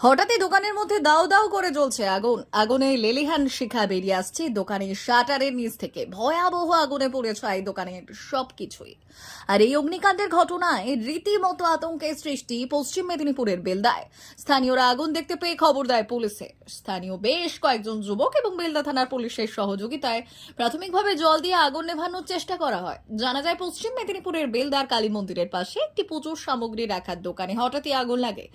হঠাৎই দোকানের মধ্যে দাও দাও করে জ্বলছে আগুন। আগুনে লেলিহান শিখা বেরিয়ে আসছে দোকানের শাটারের নিচ থেকে। ভয়াবহ আগুনে পড়ে ছাই দোকানের সবকিছুই। আর এই অগ্নিকাণ্ডের ঘটনায় রীতিমতো আতঙ্কের সৃষ্টি পশ্চিম মেদিনীপুরের বেলদায়। স্থানীয়রা আগুন দেখতে পেয়ে খবর দেয় পুলিশে স্থানীয় বেশ কয়েকজন যুবক এবং বেলদা থানার পুলিশের সহযোগিতায় প্রাথমিকভাবে জল দিয়ে আগুন নেভানোর চেষ্টা করা হয়। জানা যায়, পশ্চিম মেদিনীপুরের বেলদার কালী মন্দিরের পাশে একটি পুজোর সামগ্রী রাখার দোকানে হঠাৎই আগুন লাগে।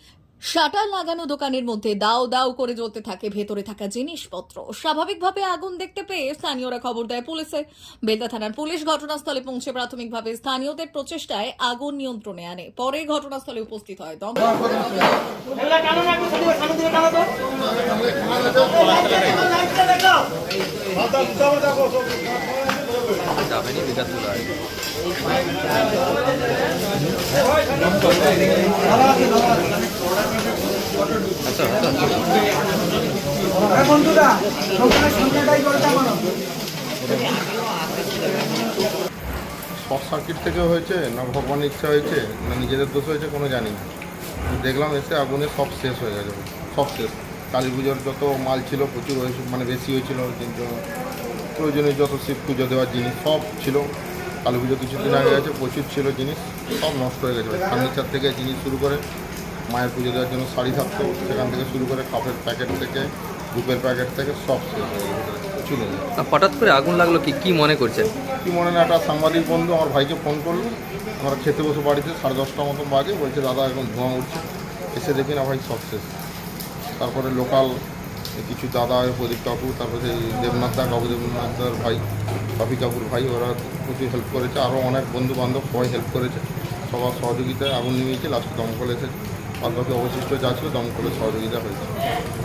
শাটার লাগানো দোকানের মধ্যে দাও দাও করে জ্বলতে থাকে, ভেতরে থাকা জিনিসপত্র। স্বাভাবিকভাবে আগুন দেখতে পেয়ে স্থানীয়রা খবর দেয় পুলিশে। বেলদা থানার পুলিশ ঘটনাস্থলে পৌঁছে প্রাথমিকভাবে স্থানীয়দের প্রচেষ্টায় আগুন নিয়ন্ত্রণে আনে। পরে ঘটনাস্থলে উপস্থিত হয় দম শর্ট সার্কিট থেকে হয়েছে, না ভগবানের ইচ্ছা হয়েছে, না নিজেদের দোষ হয়েছে, কোনো জানি না। দেখলাম এসে আগুনে সব শেষ হয়ে গেছে, সব শেষ। কালী পুজোর যত মাল ছিল, প্রচুর হয়েছে মানে বেশি হয়েছিল, কিন্তু প্রয়োজনীয় যত শিব পুজো দেওয়ার জিনিস সব ছিল। কালী পুজো কিছুদিন আগে গেছে প্রচুর ছিল জিনিস, সব নষ্ট হয়ে গেছে। ফার্নিচার থেকে জিনিস শুরু করে মায়ের পুজো দেওয়ার জন্য শাড়ি থাকতো। সেখান থেকে শুরু করে কাপের প্যাকেট থেকে ধূপের প্যাকেট থেকে সব শেষ হয়ে প্রচুর হয়ে হঠাৎ করে আগুন লাগল কি কি মনে করছেন কি মনে না একটা সাংবাদিক বন্ধু আমার ভাইকে ফোন করল। আমরা খেতে বসে বাড়িতে সাড়ে দশটার মতো বাজে। বলছে দাদা এখন ধোঁয়া উঠছে। এসে দেখি না ভাই সব শেষ। তারপরে লোকাল কিছু দাদা প্রদীপ কাকু তারপরে সেই দেবনাথ দা কাকু দেবনাথ দার ভাই রফি কাকুর ভাই ওরা প্রচুর হেল্প করেছে। আরও অনেক বন্ধু বান্ধব সবাই হেল্প করেছে। সবার সহযোগিতায় আগুন নিয়েছে লাস্টে দমকল এসেছে। বাকি অবশিষ্ট যা ছিল দমকলের সহযোগিতা হয়েছে।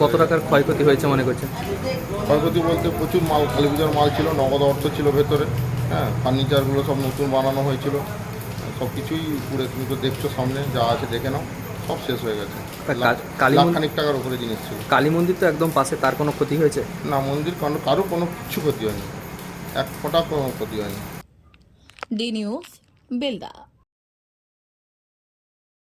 কত টাকার ক্ষয়ক্ষতি হয়েছে মনে করছেন? ক্ষয়ক্ষতি বলতে প্রচুর মাল কালী পুজোর মাল ছিল নগদ অর্থ ছিল ভেতরে হ্যাঁ ফার্নিচারগুলো সব নতুন বানানো হয়েছিল সব কিছুই পুরো তুমি তো দেখছ সামনে যা আছে দেখে নাও সব শেষ হয়ে গেছে। খানিক টাকার উপরে জিনিস ছিল। কালী মন্দির তো একদম পাশে তার কোনো ক্ষতি হয়েছে? না মন্দির কারও কারও কোনো কিছু ক্ষতি হয়নি। এক ফোঁটা কোনো ক্ষতি হয়নি। D news Belda.